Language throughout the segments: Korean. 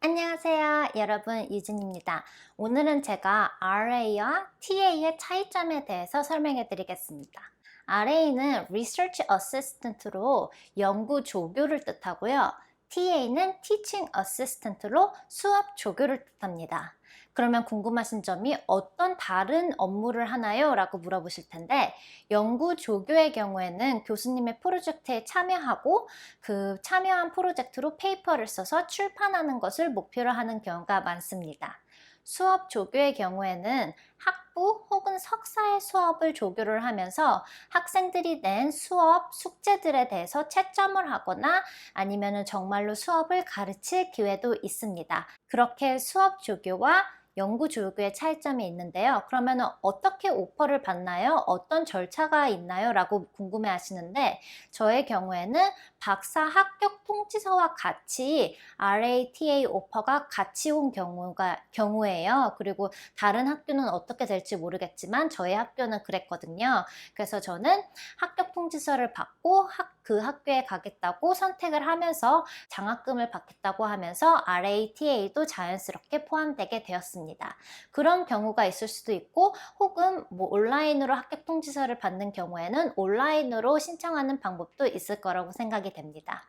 안녕하세요. 여러분, 유진입니다. 오늘은 제가 RA와 TA의 차이점에 대해서 설명해 드리겠습니다. RA는 Research Assistant로 연구 조교를 뜻하고요. TA는 Teaching Assistant로 수업 조교를 뜻합니다. 그러면 궁금하신 점이 어떤 다른 업무를 하나요? 라고 물어보실 텐데, 연구 조교의 경우에는 교수님의 프로젝트에 참여하고 그 참여한 프로젝트로 페이퍼를 써서 출판하는 것을 목표로 하는 경우가 많습니다. 수업 조교의 경우에는 학부 혹은 석사의 수업을 조교를 하면서 학생들이 낸 수업 숙제들에 대해서 채점을 하거나 아니면 정말로 수업을 가르칠 기회도 있습니다. 그렇게 수업 조교와 연구 조교의 차이점이 있는데요. 그러면 어떻게 오퍼를 받나요? 어떤 절차가 있나요? 라고 궁금해 하시는데 저의 경우에는 박사 합격 통지서와 같이 RATA 오퍼가 같이 온 경우가 경우예요. 그리고 다른 학교는 어떻게 될지 모르겠지만 저희 학교는 그랬거든요. 그래서 저는 합격 통지서를 받고 학, 그 학교에 가겠다고 선택을 하면서 장학금을 받겠다고 하면서 RATA도 자연스럽게 포함되게 되었습니다. 그런 경우가 있을 수도 있고 혹은 뭐 온라인으로 합격 통지서를 받는 경우에는 온라인으로 신청하는 방법도 있을 거라고 생각이 됩니다.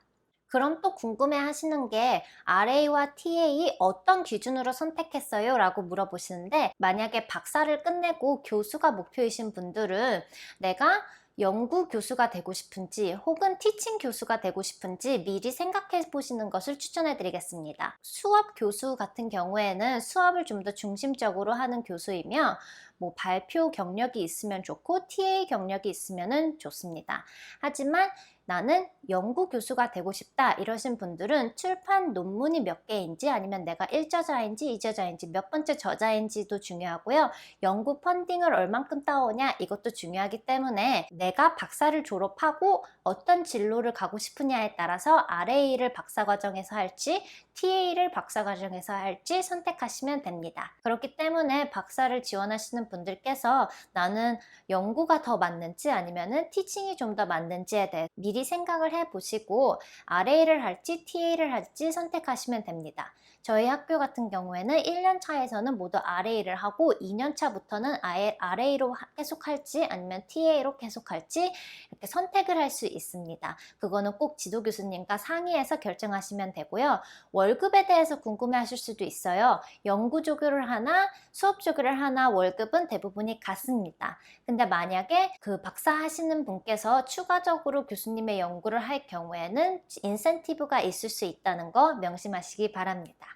그럼 또 궁금해 하시는 게 RA와 TA 어떤 기준으로 선택했어요? 라고 물어보시는데 만약에 박사를 끝내고 교수가 목표이신 분들은 내가 연구 교수가 되고 싶은지 혹은 티칭 교수가 되고 싶은지 미리 생각해 보시는 것을 추천해 드리겠습니다. 수업 교수 같은 경우에는 수업을 좀 더 중심적으로 하는 교수이며 뭐 발표 경력이 있으면 좋고 TA 경력이 있으면 좋습니다. 하지만 나는 연구 교수가 되고 싶다 이러신 분들은 출판 논문이 몇 개인지 아니면 내가 1저자인지 2저자인지 몇 번째 저자인지도 중요하고요. 연구 펀딩을 얼만큼 따오냐 이것도 중요하기 때문에 내가 박사를 졸업하고 어떤 진로를 가고 싶으냐에 따라서 RA를 박사 과정에서 할지 TA를 박사 과정에서 할지 선택하시면 됩니다. 그렇기 때문에 박사를 지원하시는 분들께서 나는 연구가 더 맞는지 아니면은 티칭이 좀 더 맞는지에 대해 미리 생각을 해 보시고 RA를 할지 TA를 할지 선택하시면 됩니다. 저희 학교 같은 경우에는 1년 차에서는 모두 RA를 하고 2년 차부터는 아예 RA로 계속할지 아니면 TA로 계속할지 이렇게 선택을 할 수 있습니다. 그거는 꼭 지도 교수님과 상의해서 결정하시면 되고요. 월급에 대해서 궁금해 하실 수도 있어요. 연구 조교를 하나, 수업 조교를 하나 월급은 대부분이 같습니다. 근데 만약에 그 박사 하시는 분께서 추가적으로 교수님의 연구를 할 경우에는 인센티브가 있을 수 있다는 거 명심하시기 바랍니다.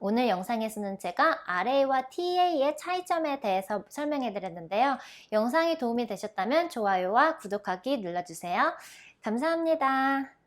오늘 영상에서는 제가 RA와 TA의 차이점에 대해서 설명해 드렸는데요. 영상이 도움이 되셨다면 좋아요와 구독하기 눌러주세요. 감사합니다.